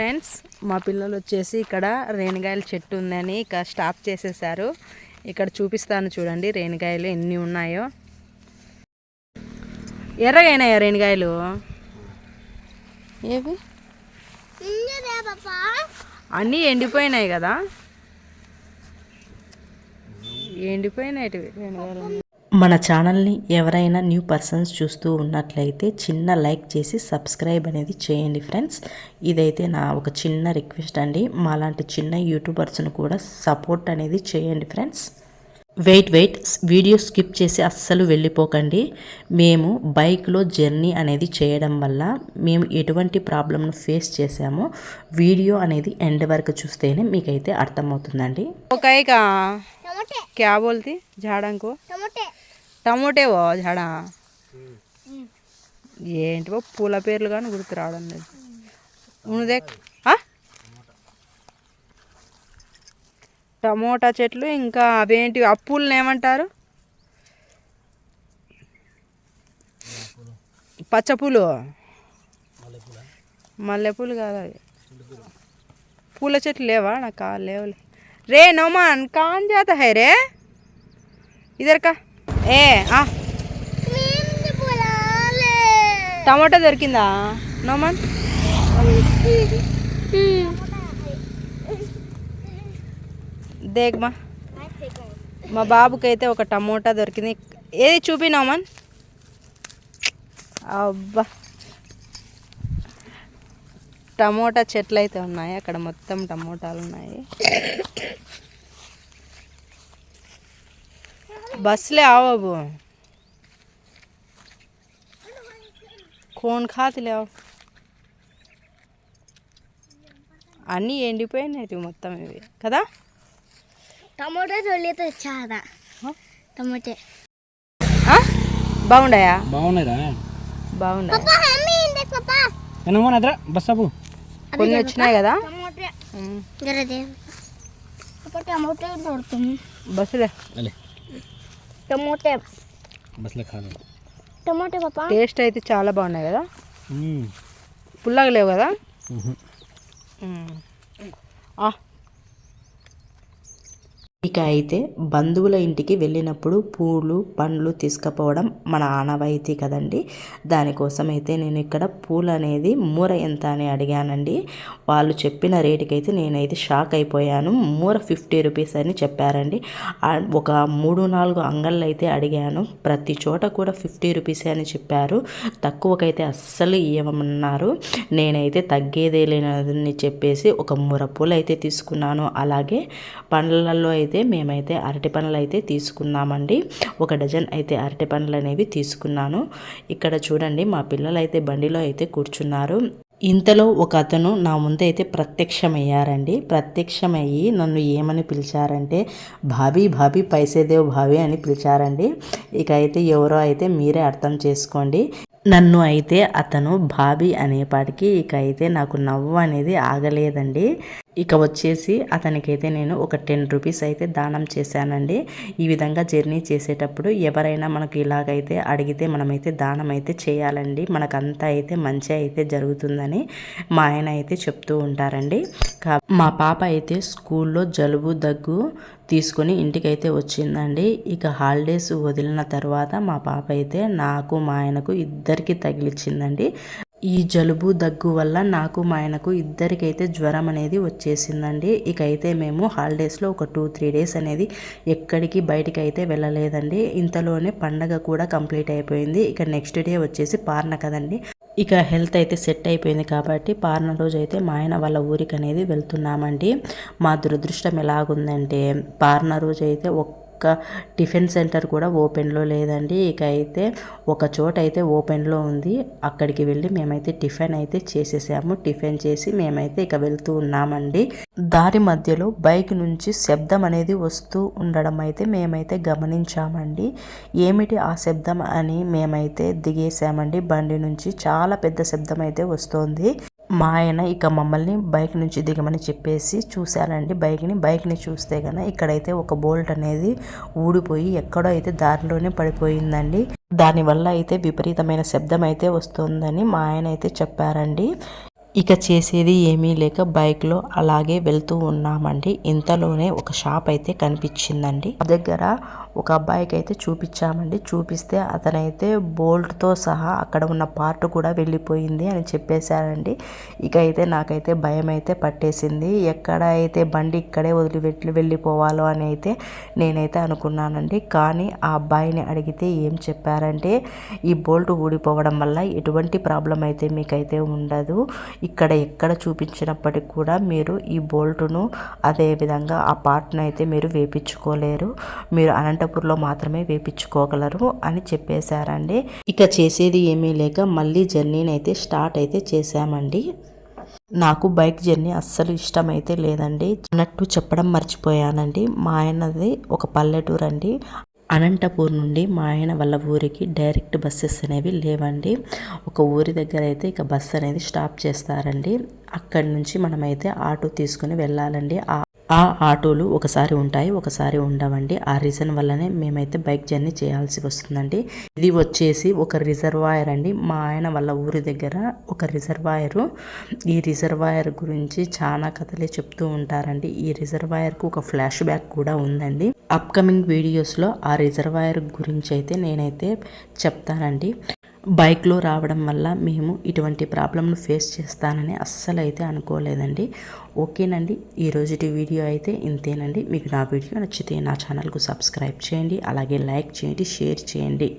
Friends మా పిల్లలు వచ్చేసి ఇక్కడ రేణిగాయల చెట్టు ఉందని ఇక స్టాప్ చేసేసారు. ఇక్కడ చూపిస్తాను చూడండి రేణిగాయలు ఎన్ని ఉన్నాయో. ఎర్రగైనాయా రేణిగాయలు? ఏవి? అన్నీ ఎండిపోయినాయి కదా. ఎండిపోయినాయి రేణిగాయలు. మన ఛానల్ని ఎవరైనా న్యూ పర్సన్స్ చూస్తూ ఉన్నట్లయితే చిన్న లైక్ చేసి సబ్స్క్రైబ్ అనేది చేయండి ఫ్రెండ్స్. ఇదైతే నా ఒక చిన్న రిక్వెస్ట్ అండి. మాలాంటి చిన్న యూట్యూబర్స్ను కూడా సపోర్ట్ అనేది చేయండి friends. Wait wait. Video skip చేసి అస్సలు వెళ్ళిపోకండి. మేము బైక్లో జర్నీ అనేది చేయడం వల్ల మేము ఎటువంటి ప్రాబ్లమ్ను ఫేస్ చేసామో వీడియో అనేది ఎండ్ వరకు చూస్తేనే మీకైతే అర్థమవుతుందండి. ఒక క్యాబ్ జాడంకో? టమోటే టమోటేవో జడా. ఏంటివో పూల పేర్లు కానీ గుర్తు రావడం లేదు. ఉన్నదే టమోటా చెట్లు ఇంకా అవేంటి అప్పులను ఏమంటారు? పచ్చపూలు. మల్లెపూలు కాదు అవి. పూల చెట్లు లేవా? నాకు లేవులే. రే నోమాన్ కాన్ జాత హై రే. ఏ ఆ. టమాటా దొరికిందా? నోమన్? దేగ్ మా మా బాబుకి అయితే ఒక టమోటా దొరికింది. ఏది చూపి నోమాన్? అబ్బా. టమోటా చెట్లు అయితే ఉన్నాయి. అక్కడ మొత్తం టమోటాలు ఉన్నాయి బస్సులే ఆవు కోన్ ఖాతిలే ఆవు అన్నీ ఎండిపోయినాయి మొత్తం ఇవి కదా టమాటో తొలితో చాలా టమాటే? బాగుండాయా బాగున్నాయిరా అద్రా బస్ అబ్బు కొన్ని వచ్చినాయి కదా బస్సులే టమాటే. బస్లో ఖాళీ టమాటే పాపా? టేస్ట్ అయితే చాలా బాగున్నాయి కదా? పుల్లగా లేవు కదా? ఇక అయితే బంధువుల ఇంటికి వెళ్ళినప్పుడు పూలు పండ్లు తీసుకుపోవడం మన ఆనవాయితీ కదండి. దానికోసం అయితే నేను ఇక్కడ పూలు అనేది మూర ఎంత అని అడిగానండి. వాళ్ళు చెప్పిన రేటుకి అయితే నేనైతే షాక్ అయిపోయాను. మూర ఫిఫ్టీ రూపీస్ అని చెప్పారండి. ఒక మూడు నాలుగు అంగళ్ళు అయితే అడిగాను. ప్రతి చోట కూడా ఫిఫ్టీ రూపీస్ అని చెప్పారు. తక్కువకైతే అస్సలు ఇవ్వమన్నారు నేనైతే తగ్గేదే లేనని చెప్పేసి ఒక మూర పూలు అయితే తీసుకున్నాను. అలాగే పండ్లలో అయితే అయితే మేమైతే అరటి పండ్లు అయితే తీసుకున్నామండి. ఒక డజన్ అయితే అరటి పండ్లు అనేవి తీసుకున్నాను. ఇక్కడ చూడండి మా పిల్లలు అయితే బండిలో అయితే కూర్చున్నారు. ఇంతలో ఒక అతను నా ముందు అయితే ప్రత్యక్షమయ్యారండి. ప్రత్యక్షమయ్యి నన్ను ఏమని పిలిచారంటే భాబీ భాబీ పైసేదేవ్ భావి అని పిలిచారండి. ఇక అయితే ఎవరో అయితే మీరే అర్థం చేసుకోండి. నన్ను అయితే అతను బాబీ అనేపాటికి ఇక అయితే నాకు నవ్వు అనేది ఆగలేదండి. ఇక వచ్చేసి అతనికైతే నేను ఒక టెన్ రూపీస్ అయితే దానం చేశానండి. ఈ విధంగా జర్నీ చేసేటప్పుడు ఎవరైనా మనకు ఇలాగైతే అడిగితే మనమైతే దానం అయితే చేయాలండి. మనకంతా అయితే మంచి అయితే జరుగుతుందని మా ఆయన అయితే చెప్తూ ఉంటారండి. మా పాప అయితే స్కూల్లో జలుబు దగ్గు తీసుకొని ఇంటికైతే వచ్చిందండి. ఇక హాలిడేస్ వదిలిన తర్వాత మా పాప అయితే నాకు మా ఆయనకు ఇద్దరికి తగిలిచ్చిందండి. ఈ జలుబు దగ్గు వల్ల నాకు మా ఆయనకు ఇద్దరికైతే జ్వరం అనేది వచ్చేసిందండి. ఇక అయితే మేము హాలిడేస్లో ఒక టూ త్రీ డేస్ అనేది ఎక్కడికి బయటికి అయితే వెళ్ళలేదండి. ఇంతలోనే పండగ కూడా కంప్లీట్ అయిపోయింది. ఇక నెక్స్ట్ డే వచ్చేసి పార్న కదండి. ఇక హెల్త్ అయితే సెట్ అయిపోయింది కాబట్టి పార్న రోజు అయితే మా ఆయన వాళ్ళ ఊరికి అనేది వెళ్తున్నామండి. మా దురదృష్టం ఎలాగుందంటే పార్న రోజు అయితే ఒక్క టిఫిన్ సెంటర్ కూడా ఓపెన్లో లేదండి. ఇక అయితే ఒక చోట అయితే ఓపెన్లో ఉంది. అక్కడికి వెళ్ళి మేమైతే టిఫిన్ అయితే చేసేసాము. టిఫిన్ చేసి మేమైతే ఇక వెళ్తూ ఉన్నామండి. దారి మధ్యలో బైక్ నుంచి శబ్దం అనేది వస్తూ ఉండడం అయితే మేమైతే గమనించామండి. ఏమిటి ఆ శబ్దం అని మేమైతే దిగేసామండి. బండి నుంచి చాలా పెద్ద శబ్దం అయితే వస్తోంది. మా ఆయన ఇక మమ్మల్ని బైక్ నుంచి దిగమని చెప్పేసి చూశానండి బైక్ని బైక్ని చూస్తే కనుక ఇక్కడైతే ఒక బోల్ట్ అనేది ఊడిపోయి ఎక్కడో అయితే దారిలోనే పడిపోయిందండి. దానివల్ల అయితే విపరీతమైన శబ్దం అయితే వస్తుందని మా ఆయన అయితే చెప్పారండి. ఇక చేసేది ఏమీ లేక బైక్లో అలాగే వెళ్తూ ఉన్నామండి. ఇంతలోనే ఒక షాప్ అయితే కనిపించిందండి. దగ్గర ఒక అబ్బాయికి అయితే చూపించామండి. చూపిస్తే అతనైతే బోల్ట్తో సహా అక్కడ ఉన్న పార్ట్ కూడా వెళ్ళిపోయింది అని చెప్పేశారండి. ఇక అయితే నాకైతే భయం అయితే పట్టేసింది. ఎక్కడ అయితే బండి ఇక్కడే వదిలిపెట్టి వెళ్ళిపోవాలో అని అయితే నేనైతే అనుకున్నానండి. కానీ ఆ అబ్బాయిని అడిగితే ఏం చెప్పారంటే ఈ బోల్ట్ ఊడిపోవడం వల్ల ఎటువంటి ప్రాబ్లం అయితే మీకైతే ఉండదు. ఇక్కడ ఎక్కడ చూపించినప్పటికి కూడా మీరు ఈ బోల్టును అదేవిధంగా ఆ పార్ట్ను అయితే మీరు వేపించుకోలేరు. మీరు అనంతపూర్లో మాత్రమే వేపించుకోగలరు అని చెప్పేశారండి. ఇక చేసేది ఏమీ లేక మళ్ళీ జర్నీని అయితే స్టార్ట్ అయితే చేశామండి. నాకు బైక్ జర్నీ అస్సలు ఇష్టమైతే లేదండి. అన్నట్టు చెప్పడం మర్చిపోయానండి. మా ఆయనది ఒక పల్లెటూరు అండి అనంతపూర్ నుండి మా ఆయన వాళ్ళ ఊరికి డైరెక్ట్ బస్సెస్ అనేవి లేవండి. ఒక ఊరి దగ్గర అయితే ఇక బస్సు అనేది స్టాప్ చేస్తారండి. అక్కడి నుంచి మనమైతే ఆటో తీసుకుని వెళ్ళాలండి. ఆ ఆటోలు ఒకసారి ఉంటాయి ఒకసారి ఉండవండి. ఆ రీజన్ వల్లనే మేమైతే బైక్ జర్నీ చేయాల్సి వస్తుందండి. ఇది వచ్చేసి ఒక రిజర్వాయర్ అండి. మా ఆయన వాళ్ళ ఊరి దగ్గర ఒక రిజర్వాయరు. ఈ రిజర్వాయర్ గురించి చాలా కథలే చెప్తూ ఉంటారండి. ఈ రిజర్వాయర్కు ఒక ఫ్లాష్ బ్యాక్ కూడా ఉందండి. అప్కమింగ్ వీడియోస్లో ఆ రిజర్వాయర్ గురించి అయితే నేనైతే చెప్తానండి. బైక్లో రావడం వల్ల మేము ఇటువంటి ప్రాబ్లమ్ను ఫేస్ చేస్తానని అస్సలు అయితే అనుకోలేదండి. ఓకేనండి ఈ రోజుటి వీడియో అయితే ఇంతేనండి. మీకు నా వీడియో నచ్చితే నా ఛానల్కు సబ్స్క్రైబ్ చేయండి అలాగే లైక్ చేయండి షేర్ చేయండి.